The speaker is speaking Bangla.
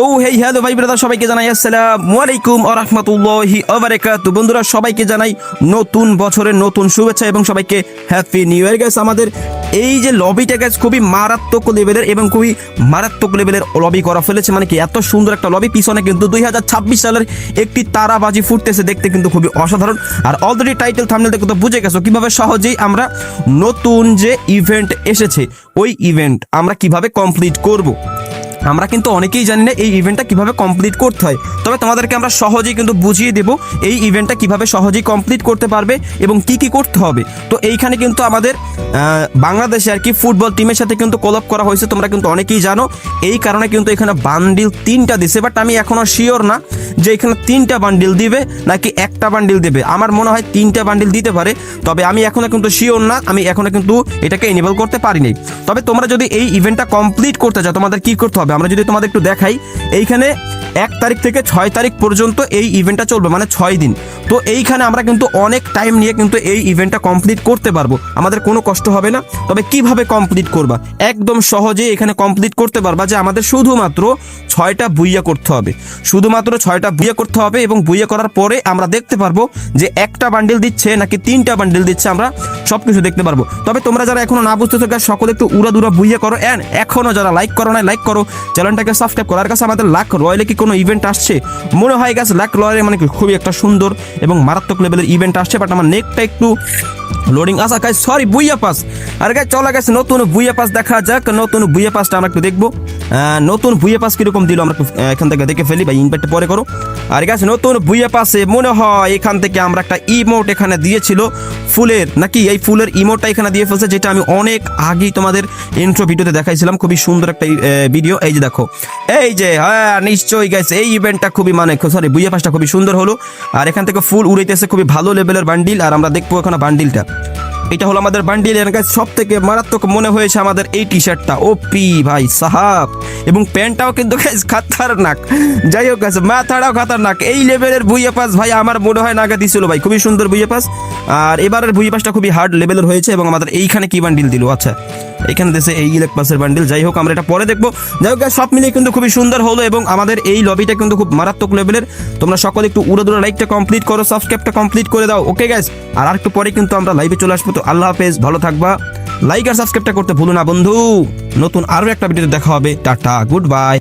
তো হেই হ্যালো ভাই ব্রাদার সবাইকে জানাই আসসালামু আলাইকুম ওয়া রাহমাতুল্লাহি ওয়া বারাকাতুহু। বন্ধুরা, সবাইকে জানাই নতুন বছরের নতুন শুভেচ্ছা এবং সবাইকে হ্যাপি নিউ ইয়ার গাইস আমাদের এই যে লবিটা গাইস খুবই মারাত্মক লেভেলের এবং খুবই মারাত্মক লেভেলের লবি করা ফেলেছে। মানে কি, এত সুন্দর একটা লবি পিছনে কিন্তু দুই হাজার ছাব্বিশ সালের একটি তারাবাজি ফুটতেছে দেখতে কিন্তু খুবই অসাধারণ। আর অলরেডি টাইটেল থামনেল দেখে তো, বুঝে গেছো কীভাবে সহজেই আমরা নতুন যে ইভেন্ট এসেছে, ওই ইভেন্ট আমরা কীভাবে কমপ্লিট করব? আমরা কিন্তু অনেকেই জানি না এই ইভেন্টটা কীভাবে কমপ্লিট করতে হয়। তবে তোমাদেরকে আমরা সহজেই কিন্তু বুঝিয়ে দেব এই ইভেন্টটা কীভাবে সহজেই কমপ্লিট করতে পারবে এবং কি কি করতে হবে। তো এইখানে কিন্তু আমাদের বাংলাদেশে আর কি ফুটবল টিমের সাথে কিন্তু কোলাপ করা হয়েছে, তোমরা কিন্তু অনেকেই জানো। এই কারণে কিন্তু এখানে বান্ডিল তিনটা দিছে বাট আমি এখনও শিওর না যে এখানে তিনটা বান্ডিল দিবে নাকি একটা বান্ডিল দেবে। আমার মনে হয় তিনটা বান্ডিল দিতে পারে, তবে আমি এখনও কিন্তু শিওর না, আমি এখনও কিন্তু এটাকে এনেবল করতে পারিনি তবে তোমরা যদি এই ইভেন্টটা কমপ্লিট করতে চাও, তোমাদের কি করতে হবে? আমরা যদি তোমাদের একটু দেখাই, এইখানে এক তারিখ থেকে ছয় তারিখ পর্যন্ত এই ইভেন্টটা চলবে মানে ছয় দিন। তো এইখানে আমরা কিন্তু অনেক টাইম নিয়ে কিন্তু এই ইভেন্টটা কমপ্লিট করতে পারব। আমাদের কোনো কষ্ট হবে না। তবে কীভাবে কমপ্লিট করবা? একদম সহজে এখানে কমপ্লিট করতে পারবা যে আমাদের শুধুমাত্র ছয়টা বুইয়া করতে হবে। শুধুমাত্র ছয়টা বুইয়া করতে হবে এবং বুইয়া করার পরে আমরা দেখতে পারব যে একটা বান্ডিল দিচ্ছে নাকি তিনটা বান্ডিল দিচ্ছে আমরা সব কিছু দেখতে পারব। তবে তোমরা যারা এখনও না বুঝতে থাকা সকলে একটু উড়া দুরা বুইয়া করো। অ্যান্ড এখনও যারা লাইক করো না লাইক করো। চ্যানেলটাকে সাবস্ক্রাইব করার কাছে আমাদের লাখ রয়্যালে কি কোনো ইভেন্ট আসছে? মনে হয় গেছে, লাখ রয়্যালে মানে খুবই একটা সুন্দর এবং মারাত্মক লেভেলের ইভেন্ট আসছে বাট আমার নেকটা একটু লোডিং আসা গাইস সরি বুইয়া পাস আর গাইস চলা গেছে নতুন বুইয়া পাস দেখা যাক। নতুন বুইয়া পাসটা আমরা একটু দেখব। নতুন বুইয়া পাস কীরকম দিল আমরা এখান থেকে দেখে ফেলি বা ইনভাইটটা পরে করো। আর গাইস নতুন বুইয়া পাসে মনে হয় এখান থেকে আমরা একটা ইমোট এখানে দিয়েছিল ফুলের। নাকি এই ফুলের ইমোটটা এখানে দিয়ে ফেলছে, যেটা আমি অনেক আগেই তোমাদের ইন্ট্রো ভিডিওতে দেখাইছিলাম। খুবই সুন্দর একটা ভিডিও এই যে দেখো। এই যে হ্যাঁ নিশ্চয়ই গাইস এই ইভেন্টটা খুবই মানে সরি বুইয়া পাসটা খুবই সুন্দর হলো। আর এখান থেকে ফুল উড়াইতেছে, খুবই ভালো লেভেলের বান্ডিল আর আমরা দেখব এখানে বান্ডিলটা এটা। হলো আমাদের বান্ডিল এর কাছে সব থেকে মারাত্মক মনে হয়েছে আমাদের এই টি শার্টটা ও পি ভাই, সাহাব। এবং প্যান্টটাও কিন্তু গাইজ খাতারনাক। যাই হোক গাছ মাথাটাও খাতারনাক। এই লেভেলের বুয়ে পাস ভাই আমার মনে হয় নাগা দিছিল ভাই। খুবই সুন্দর বুয়ে পাস। আর এবারের ভুইয়া পাসটা খুবই হার্ড লেভেলের হয়েছে এবং আমাদের এইখানে কি বান্ডিল দিল? আচ্ছা এখানে দেশে এই ইলেক পাসের বান্ডিল যাই হোক, আমরা এটা পরে দেখব। যাই হোক সব মিলিয়ে কিন্তু খুবই সুন্দর হলো এবং আমাদের এই লবিটা কিন্তু খুব মারাত্মক লেভেলের তোমরা সকলে একটু উড়ে দূরে লাইকটা কমপ্লিট করো সাবস্ক্রাইবটা কমপ্লিট করে দাও। ওকে গ্যাস আর একটু পরে কিন্তু আমরা লাইভে চলে আসব। তো আল্লাহ হাফেজ, ভালো থাকবা। লাইক আর সাবস্ক্রাইবটা করতে ভুলো না, বন্ধু। নতুন আরও একটা ভিডিওতে দেখা হবে। Tata good bye